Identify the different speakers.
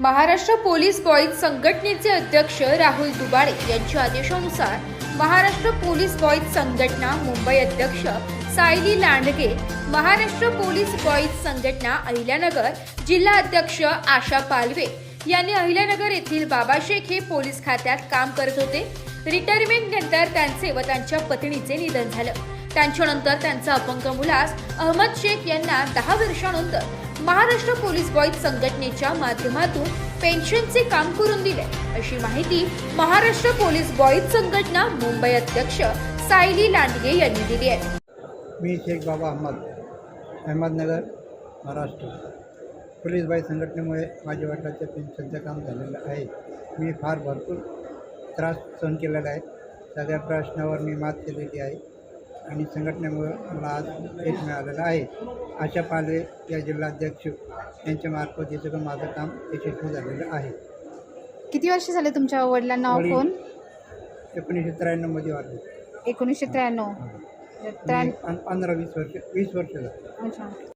Speaker 1: Maharashtra police boys संघटनेचे अध्यक्ष राहुल दुबाळे यांच्या आदेशानुसार महाराष्ट्र पोलीस बॉईज संघटना मुंबई अध्यक्ष सायली लांडगे महाराष्ट्र पोलीस बॉईज संघटना अहिल्यानगर जिल्हा अध्यक्ष आशा पालवे यांनी अहिल्यानगर येथील बाबा शेख हे पोलीस खात्यात काम करत होते. रिटायरमेंट नंतर त्यांचे व त्यांच्या पत्नीचे निधन झालं. त्यांच्यानंतर त्यांचा अपंग मुलास अहमद शेख यांना दहा वर्षानंतर महाराष्ट्र पोलीस बॉईज संघटनेच्या माध्यमातून पेन्शनचे काम करून दिले. अशी माहिती महाराष्ट्र पोलीस बॉईज संघटना मुंबई अध्यक्ष सायली लांडगे यांनी दिली आहे.
Speaker 2: मी शेख बाबा अहमद अहमदनगर महाराष्ट्र. पोलीस बाई संघटनेमुळे माझ्या वडिलांच्या पेन्शनचं काम झालेलं आहे. मी फार भरपूर त्रास सहन केलेला आहे. सगळ्या प्रश्नावर मी मात केलेली आहे. आणि संघटनेमुळे मला आज यश मिळालेलं आहे. आशा पालवे या जिल्हाध्यक्ष यांच्या मार्फत हे सगळं माझं काम यशस्वी झालेलं आहे.
Speaker 3: किती वर्ष झाले तुमच्या वडिलांना
Speaker 2: वडील-
Speaker 3: फोन?
Speaker 2: एकोणीसशे त्र्याण्णवमध्ये वाढले.
Speaker 3: एकोणीसशे त्र्याण्णव. त्र्याण्णव.
Speaker 2: पंधरा वीस वर्ष वीस वर्ष झाली.
Speaker 3: अच्छा.